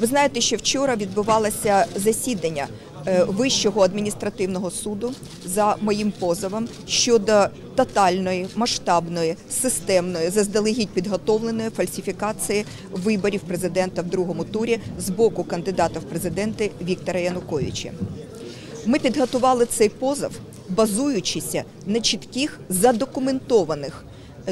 Ви знаєте, що вчора відбувалося засідання е, Вищого адміністративного суду за моїм позовом щодо тотальної, масштабної, системної, заздалегідь підготовленої фальсифікації виборів президента в другому турі з боку кандидата в президенти Віктора Януковича. Ми підготували цей позов, базуючися на чітких задокументованих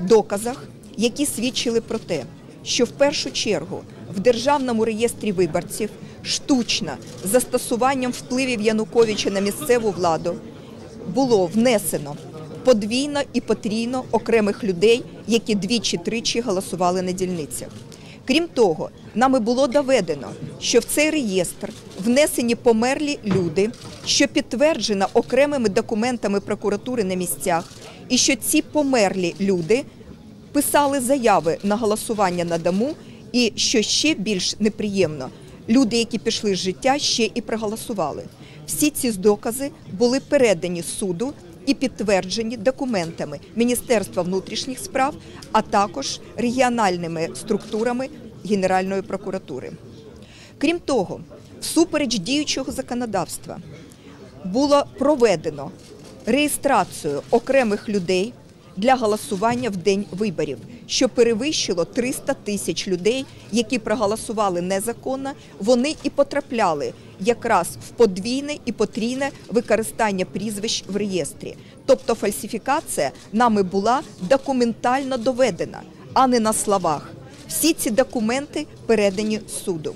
доказах, які свідчили про те, що в першу чергу в державному реєстрі виборців штучно застосуванням впливів Януковича на місцеву владу було внесено подвійно і потрійно окремих людей, які двічі-тричі голосували на дільницях. Крім того, нами було доведено, що в цей реєстр внесені померлі люди, що підтверджено окремими документами прокуратури на місцях, і що ці померлі люди писали заяви на голосування на дому, і що ще більш неприємно, люди, які пішли з життя, ще і проголосували. Всі ці докази були передані суду і підтверджені документами Міністерства внутрішніх справ, а також регіональними структурами Генеральної прокуратури. Крім того, всупереч діючого законодавства було проведено реєстрацію окремих людей для голосування в день виборів, що перевищило 300 тисяч людей, які проголосували незаконно. Вони і потрапляли якраз в подвійне і потрійне використання прізвищ в реєстрі. Тобто фальсифікація нами була документально доведена, а не на словах. Всі ці документи передані суду.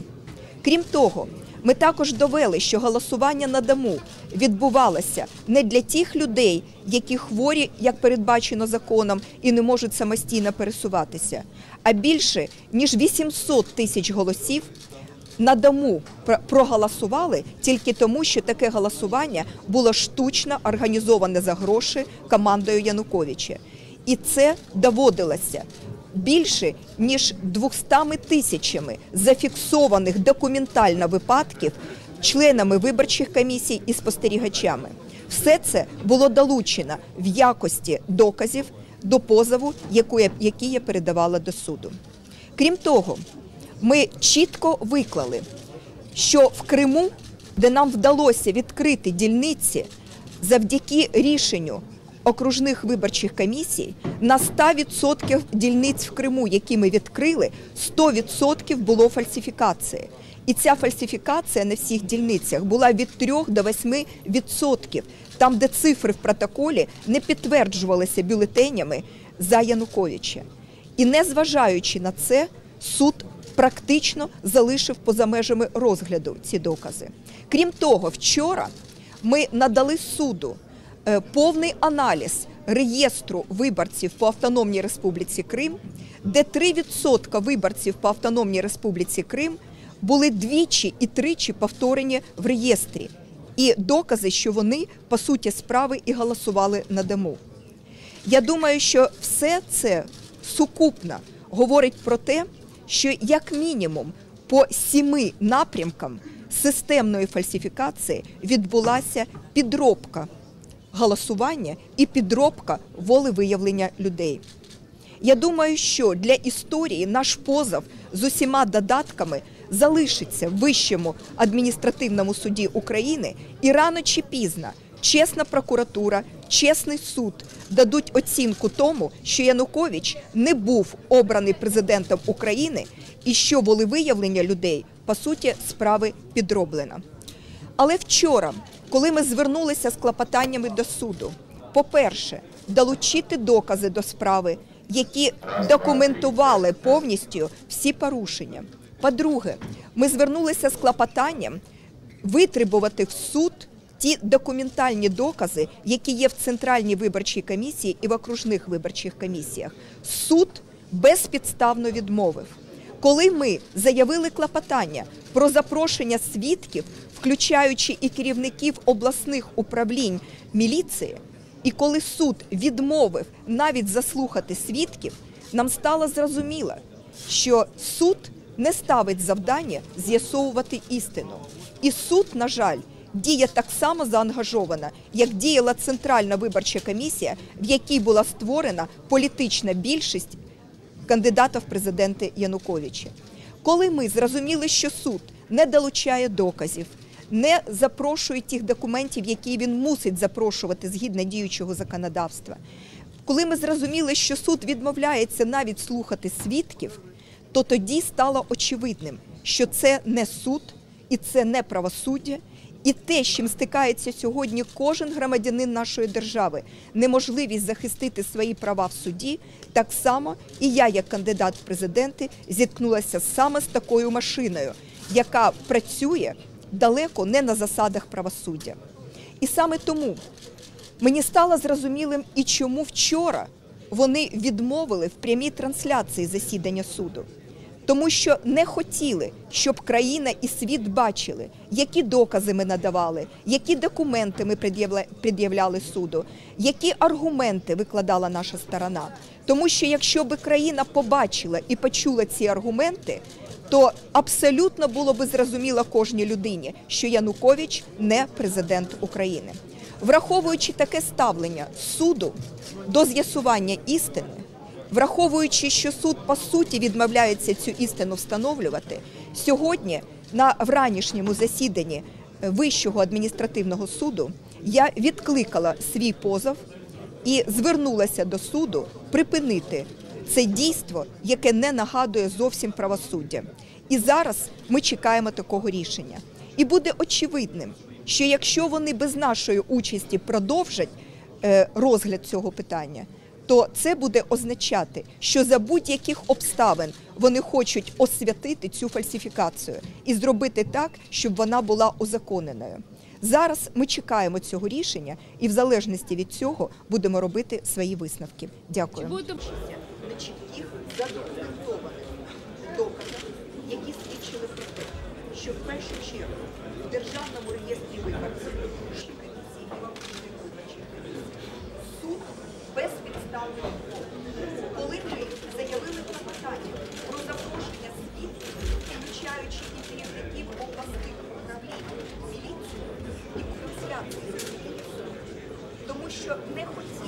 Крім того, ми також довели, що голосування на дому відбувалося не для тих людей, які хворі, як передбачено законом, і не можуть самостійно пересуватися, а більше ніж 800 тисяч голосів на дому проголосували тільки тому, що таке голосування було штучно організоване за гроші командою Януковича. І це доводилося більше ніж 200 тисячами зафіксованих документально випадків членами виборчих комісій і спостерігачами. Все це було долучено в якості доказів до позову, яку який я передавала до суду. Крім того, ми чітко виклали, що в Криму, де нам вдалося відкрити дільниці завдяки рішенню окружних виборчих комісій, на 100% дільниць в Криму, які ми відкрили, 100% було фальсифікації. І ця фальсифікація на всіх дільницях була від 3 до 8%, там, де цифри в протоколі не підтверджувалися бюлетенями за Януковича. І незважаючи на це, суд практично залишив поза межами розгляду ці докази. Крім того, вчора ми надали суду повний аналіз реєстру виборців по Автономній Республіці Крим, де 3% виборців по Автономній Республіці Крим були двічі і тричі повторені в реєстрі. І докази, що вони по суті справи і голосували на дому. Я думаю, що все це сукупно говорить про те, що як мінімум по сіми напрямкам системної фальсифікації відбулася підробка голосування і підробка волевиявлення людей. Я думаю, що для історії наш позов з усіма додатками залишиться в Вищому адміністративному суді України і рано чи пізно чесна прокуратура, чесний суд дадуть оцінку тому, що Янукович не був обраний президентом України і що волевиявлення людей по суті справи підроблено. Але вчора, коли ми звернулися з клопотаннями до суду, по-перше, долучити докази до справи, які документували повністю всі порушення. По-друге, ми звернулися з клопотанням витребувати в суд ті документальні докази, які є в Центральній виборчій комісії і в окружних виборчих комісіях. Суд безпідставно відмовив. Коли ми заявили клопотання про запрошення свідків, включаючи і керівників обласних управлінь міліції, і коли суд відмовив навіть заслухати свідків, нам стало зрозуміло, що суд не ставить завдання з'ясовувати істину. І суд, на жаль, діє так само заангажована, як діяла Центральна виборча комісія, в якій була створена політична більшість кандидата в президенти Януковича. Коли ми зрозуміли, що суд не долучає доказів, не запрошує тих документів, які він мусить запрошувати згідно діючого законодавства. Коли ми зрозуміли, що суд відмовляється навіть слухати свідків, то тоді стало очевидним, що це не суд і це не правосуддя. І те, з чим стикається сьогодні кожен громадянин нашої держави, неможливість захистити свої права в суді, так само і я, як кандидат в президенти, зіткнулася саме з такою машиною, яка працює далеко не на засадах правосуддя. І саме тому мені стало зрозумілим і чому вчора вони відмовили в прямій трансляції засідання суду. Тому що не хотіли, щоб країна і світ бачили, які докази ми надавали, які документи ми пред'являли суду, які аргументи викладала наша сторона. Тому що якщо би країна побачила і почула ці аргументи, то абсолютно було би зрозуміло кожній людині, що Янукович не президент України. Враховуючи таке ставлення суду до з'ясування істини. Враховуючи, що суд по суті відмовляється цю істину встановлювати, сьогодні на вранішньому засіданні е, Вищого адміністративного суду я відкликала свій позов і звернулася до суду припинити це дійство, яке не нагадує зовсім правосуддя. І зараз ми чекаємо такого рішення. І буде очевидним, що якщо вони без нашої участі продовжать е, розгляд цього питання, то це буде означати, що за будь-яких обставин вони хочуть освятити цю фальсифікацію і зробити так, щоб вона була узаконеною. Зараз ми чекаємо цього рішення, і в залежності від цього будемо робити свої висновки. Дякую. Задокументованих доказах, які свідчили про те, що в першу чергу в державному реєстрі виборців суд безпідставно. Коли ми заявили клопотання про запрошення свідків, включаючи і керівників обласних управлінь міліції і суду, тому що не хотіли,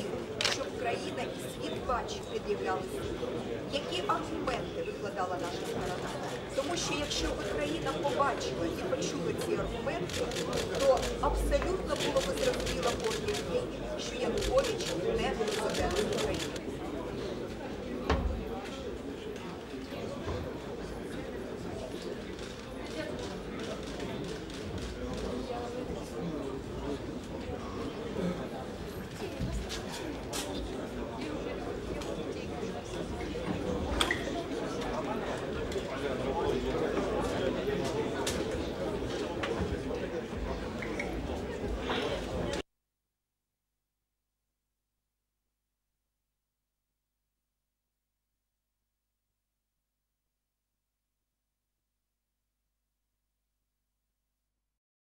і під'являв суду, які аргументи викладала наша сторона. Тому що якщо Україна побачила і почула ці аргументи, то абсолютно було б зрозуміло кожній людині, що Янукович